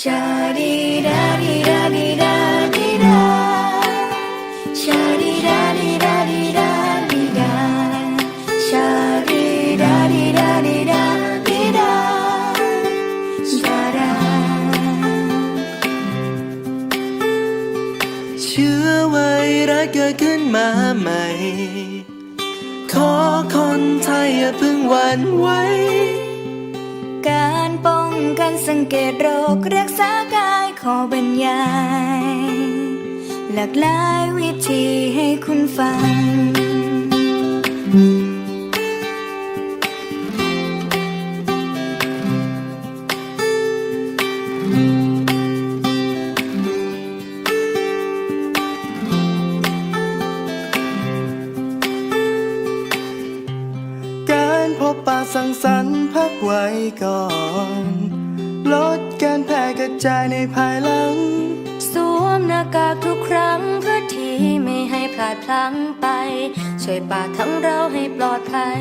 ชาดีดาดีดาดีดาดีดาชาดีดาดีดาดีดาดีดาชาดีดาดีดาดีดาดีดาชาดาเชื้อไวรัสเกิดขึ้นมาใหม่ ขอคนไทยอย่าเพิ่งหวั่นไหวการป้อง กันสังเกตโรครักษากายขอบรรยาย หลากหลายวิธีให้คุณฟัง บปะสังสรรค์พักไว้ก่อน ลดการแพร่กระจายในภายหลัง สวมหน้ากากทุกครั้งเพื่อที่ไม่ให้พลาดพลั้งไป ช่วยปากทั้งเราให้ปลอดภัย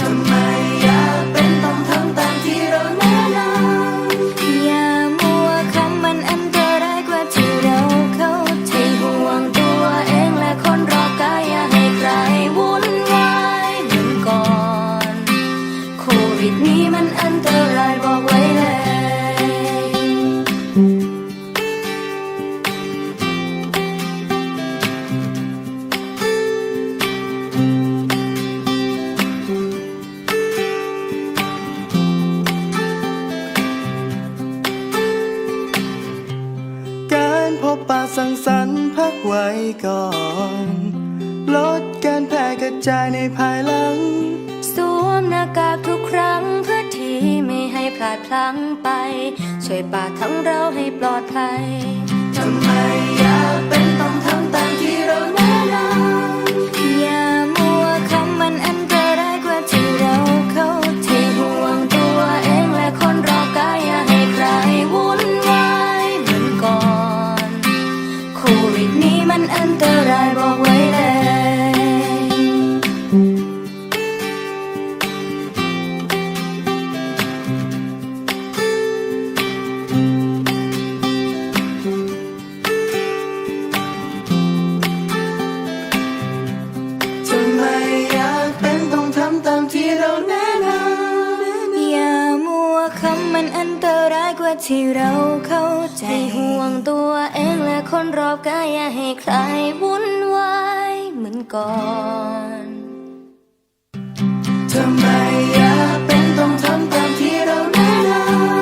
ทำไมอยากเป็นต้องทำตามที่เราแนะนำ อันตรายบอกไว้เลยการพบปะสังสรรค์พักไว้ก่อน ลดการแพร่กระจายในภายหลัง ลังไป ช่วยปาทั้งเราให้ปลอดภัย ว่าที่เราเข้าใจห่วงตัวเองและคนรอบกายอย่าให้ใครวุ่นวายเหมือนก่อนทำไมอยากเป็นต้องทำตามที่เราแนะน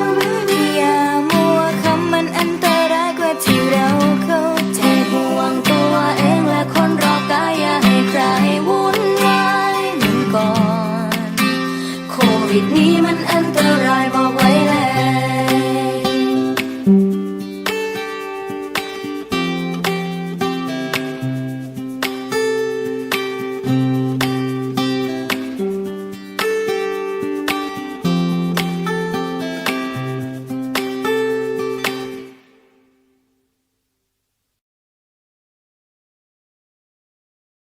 ำอย่ามัวคำมันอันตรายกว่าที่เราเข้าใจห่วงตัวเองและคนรอบกายอย่าให้ใครวุ่นวายเหมือนก่อน โควิดนี้มันอันตราย